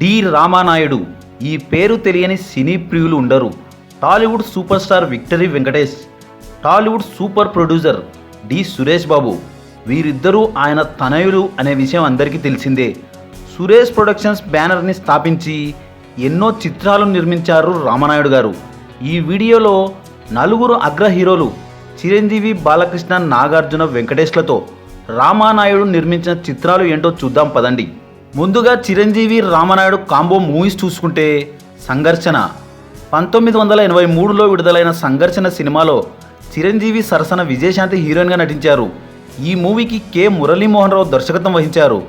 D Ramanaidu. ఈ పేరు తెలియని సినీ ప్రియులు ఉండరు. Tollywood super star victory Venkatesh Tollywood super producer D Suresh Babu. వీరిద్దరూ ఆయన తనయులు అనే విషయం అందరికీ తెలిసిందే. సురేష్ ప్రొడక్షన్స్ బ్యానర్ని స్థాపించి ఎన్నో చిత్రాలు నిర్మించారు రామానాయుడు గారు. ఈ వీడియోలో నలుగురు అగ్ర హీరోలు చిరంజీవి బాలకృష్ణ నాగార్జున వెంకటేష్లతో రామానాయుడు నిర్మించిన చిత్రాలు ఏంటో చూద్దాం పదండి. ముందుగా చిరంజీవి రామనాయుడు కాంబో మూవీస్ చూసుకుంటే సంఘర్షణ. పంతొమ్మిది వందల ఎనభై మూడులో విడుదలైన సంఘర్షణ సినిమాలో చిరంజీవి సరసన విజయశాంతి హీరోయిన్గా నటించారు. ఈ మూవీకి కె. మురళీమోహన్ రావు దర్శకత్వం వహించారు.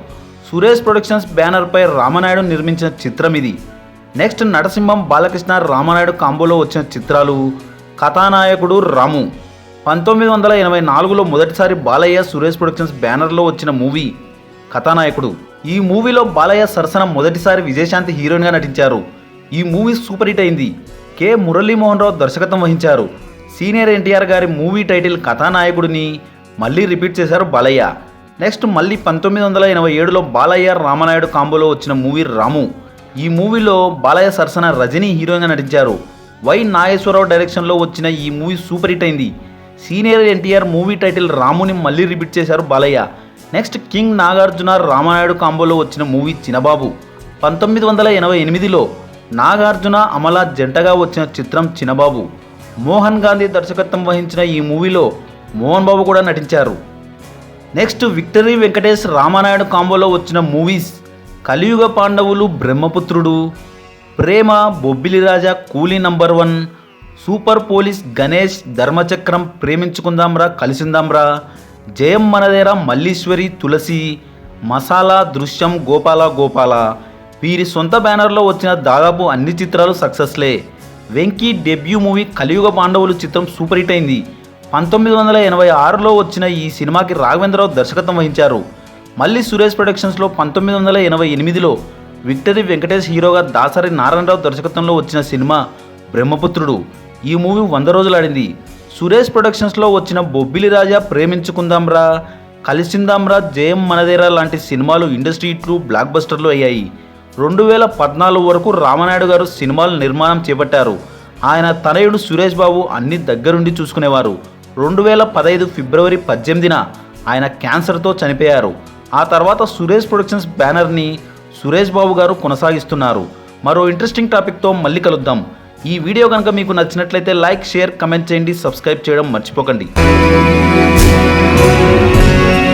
సురేష్ ప్రొడక్షన్స్ బ్యానర్పై రామనాయుడు నిర్మించిన చిత్రం ఇది. నెక్స్ట్ నరసింహం బాలకృష్ణ రామనాయుడు కాంబోలో వచ్చిన చిత్రాలు కథానాయకుడు రాము. పంతొమ్మిది వందల ఎనభై నాలుగులో మొదటిసారి బాలయ్య సురేష్ ప్రొడక్షన్స్ బ్యానర్లో వచ్చిన మూవీ కథానాయకుడు. ఈ మూవీలో బాలయ్య సరసన మొదటిసారి విజయశాంతి హీరోయిన్గా నటించారు. ఈ మూవీ సూపర్ హిట్ అయింది. కె. మురళీమోహన్ రావు దర్శకత్వం వహించారు. సీనియర్ ఎన్టీఆర్ గారి మూవీ టైటిల్ కథానాయకుడిని మళ్ళీ రిపీట్ చేశారు బాలయ్య. నెక్స్ట్ మళ్ళీ పంతొమ్మిది వందల ఎనభై ఏడులో బాలయ్య రామనాయుడు కాంబోలో వచ్చిన మూవీ రాము. ఈ మూవీలో బాలయ్య సరసన రజనీ హీరోయిన్గా నటించారు. వై నాగేశ్వరరావు డైరెక్షన్లో వచ్చిన ఈ మూవీ సూపర్ హిట్ అయింది. సీనియర్ ఎన్టీఆర్ మూవీ టైటిల్ రాముని మళ్ళీ రిపీట్ చేశారు బాలయ్య. నెక్స్ట్ కింగ్ నాగార్జున రామానాయుడు కాంబోలో వచ్చిన మూవీ చినబాబు పంతొమ్మిది వందల ఎనభై ఎనిమిదిలో నాగార్జున అమల జంటగా వచ్చిన చిత్రం చినబాబు మోహన్ గాంధీ దర్శకత్వం వహించిన ఈ మూవీలో మోహన్ బాబు కూడా నటించారు. నెక్స్ట్ విక్టరీ వెంకటేష్ రామానాయుడు కాంబోలో వచ్చిన movies Kaliyuga Pandavulu Brahmaputrudu Prema Bobbili Raja Coolie number one super police Ganesh Dharmachakram Preminchukundamraa Kalisundamraa Jayam Manadera Malliswari తులసి మసాలా దృశ్యం గోపాల గోపాల. వీరి సొంత బ్యానర్లో వచ్చిన దాదాపు అన్ని చిత్రాలు సక్సెస్లే. వెంకీ డెబ్యూ మూవీ కలియుగ పాండవులు చిత్రం సూపర్ హిట్ అయింది. పంతొమ్మిది వందల ఎనభై ఆరులో వచ్చిన ఈ సినిమాకి రాఘవేంద్రరావు దర్శకత్వం వహించారు. మళ్ళీ సురేష్ ప్రొడక్షన్స్లో పంతొమ్మిది వందల ఎనభై ఎనిమిదిలో విక్టరీ వెంకటేష్ హీరోగా దాసరి నారాయణరావు దర్శకత్వంలో వచ్చిన సినిమా బ్రహ్మపుత్రుడు. ఈ మూవీ వంద రోజులు ఆడింది. సురేష్ ప్రొడక్షన్స్లో వచ్చిన బొబ్బిలి రాజా ప్రేమించుకుందాంరా. కలిసిందాంరా జయం మనదేరా లాంటి సినిమాలు ఇండస్ట్రీ హిట్లు బ్లాక్ బస్టర్లు అయ్యాయి. రెండు వేల పద్నాలుగు వరకు రామనాయుడు గారు సినిమాలు నిర్మాణం చేపట్టారు. ఆయన తనయుడు సురేష్ బాబు అన్ని దగ్గరుండి చూసుకునేవారు. రెండు వేల పదహైదు ఫిబ్రవరి పద్దెనిమిదిన ఆయన క్యాన్సర్తో చనిపోయారు. ఆ తర్వాత సురేష్ ప్రొడక్షన్స్ బ్యానర్ని సురేష్ బాబు గారు కొనసాగిస్తున్నారు. మరో ఇంట్రెస్టింగ్ టాపిక్తో మళ్ళీ కలుద్దాం. ఈ వీడియో కనుక మీకు నచ్చినట్లయితే లైక్ షేర్ కమెంట్ చేయండి సబ్స్క్రైబ్ చేయడం మర్చిపోకండి.